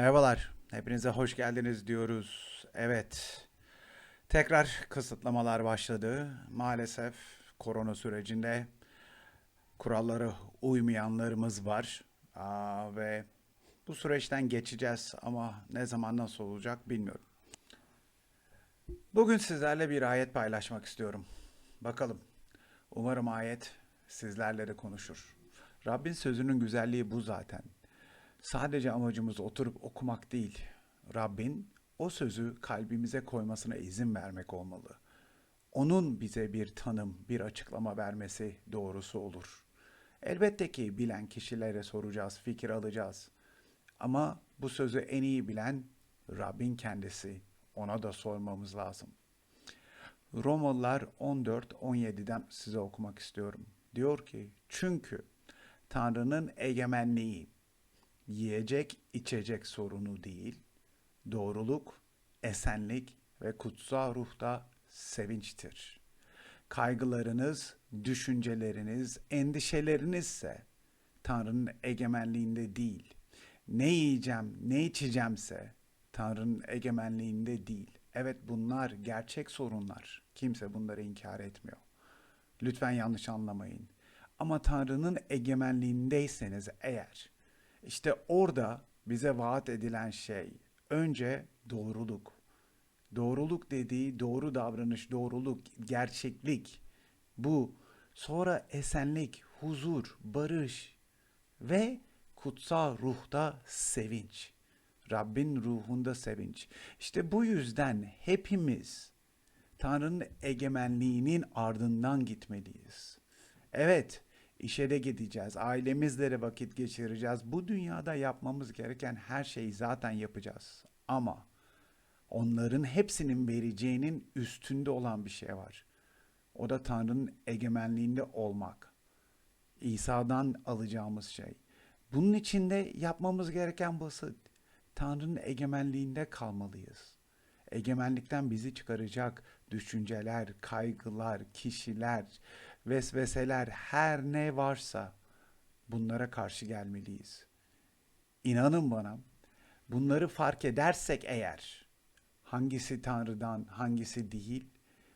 Merhabalar, hepinize hoş geldiniz diyoruz. Evet, tekrar kısıtlamalar başladı. Maalesef korona sürecinde kurallara uymayanlarımız var. Aa, ve bu süreçten geçeceğiz ama ne zaman nasıl olacak bilmiyorum. Bugün sizlerle bir ayet paylaşmak istiyorum. Bakalım, umarım ayet sizlerle de konuşur. Rabbin sözünün güzelliği bu zaten. Sadece amacımız oturup okumak değil. Rabbin o sözü kalbimize koymasına izin vermek olmalı. Onun bize bir tanım, bir açıklama vermesi doğrusu olur. Elbette ki bilen kişilere soracağız, fikir alacağız. Ama bu sözü en iyi bilen Rabbin kendisi. Ona da sormamız lazım. Romalılar 14-17'den size okumak istiyorum. Diyor ki, çünkü Tanrı'nın egemenliği, yiyecek içecek sorunu değil, doğruluk, esenlik ve kutsal ruhta sevinçtir. Kaygılarınız, düşünceleriniz, endişelerinizse Tanrı'nın egemenliğinde değil. Ne yiyeceğim, ne içeceğimse Tanrı'nın egemenliğinde değil. Evet bunlar gerçek sorunlar. Kimse bunları inkar etmiyor. Lütfen yanlış anlamayın. Ama Tanrı'nın egemenliğindeyseniz eğer işte orada bize vaat edilen şey önce doğruluk. Doğruluk dediği doğru davranış, doğruluk, gerçeklik. Bu. Sonra esenlik, huzur, barış ve kutsal ruhta sevinç. Rabbin ruhunda sevinç. İşte bu yüzden hepimiz Tanrı'nın egemenliğinin ardından gitmeliyiz. Evet, işe de gideceğiz, ailemizle de vakit geçireceğiz. Bu dünyada yapmamız gereken her şeyi zaten yapacağız. Ama onların hepsinin vereceğinin üstünde olan bir şey var. O da Tanrı'nın egemenliğinde olmak. İsa'dan alacağımız şey. Bunun için de yapmamız gereken basit. Tanrı'nın egemenliğinde kalmalıyız. Egemenlikten bizi çıkaracak düşünceler, kaygılar, kişiler, vesveseler, her ne varsa bunlara karşı gelmeliyiz. İnanın bana, bunları fark edersek eğer hangisi Tanrı'dan, hangisi değil,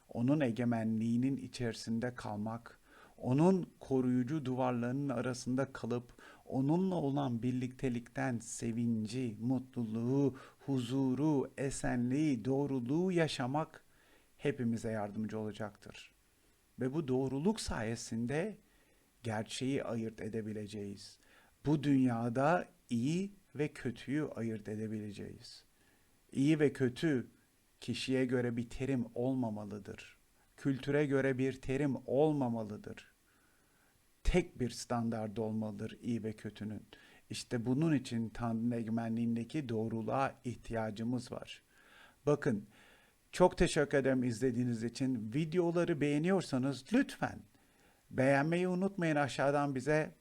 onun egemenliğinin içerisinde kalmak, onun koruyucu duvarlarının arasında kalıp onunla olan birliktelikten sevinci, mutluluğu, huzuru, esenliği, doğruluğu yaşamak hepimize yardımcı olacaktır. Ve bu doğruluk sayesinde gerçeği ayırt edebileceğiz. Bu dünyada iyi ve kötüyü ayırt edebileceğiz. İyi ve kötü kişiye göre bir terim olmamalıdır. Kültüre göre bir terim olmamalıdır. Tek bir standart olmalıdır iyi ve kötünün. İşte bunun için Tanrı'nın egemenliğindeki doğruluğa ihtiyacımız var. Bakın çok teşekkür ederim izlediğiniz için. Videoları beğeniyorsanız lütfen beğenmeyi unutmayın aşağıdan bize.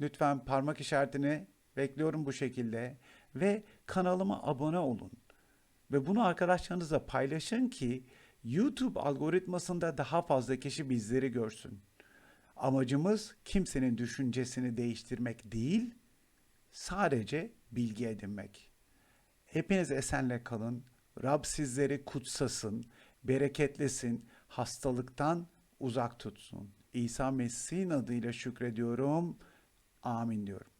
Lütfen parmak işaretini bekliyorum bu şekilde. Ve kanalıma abone olun. Ve bunu arkadaşlarınızla paylaşın ki YouTube algoritmasında daha fazla kişi bizleri görsün. Amacımız kimsenin düşüncesini değiştirmek değil, sadece bilgi edinmek. Hepiniz esenle kalın. Rab sizleri kutsasın, bereketlesin, hastalıktan uzak tutsun. İsa Mesih'in adıyla şükrediyorum. Amin diyorum.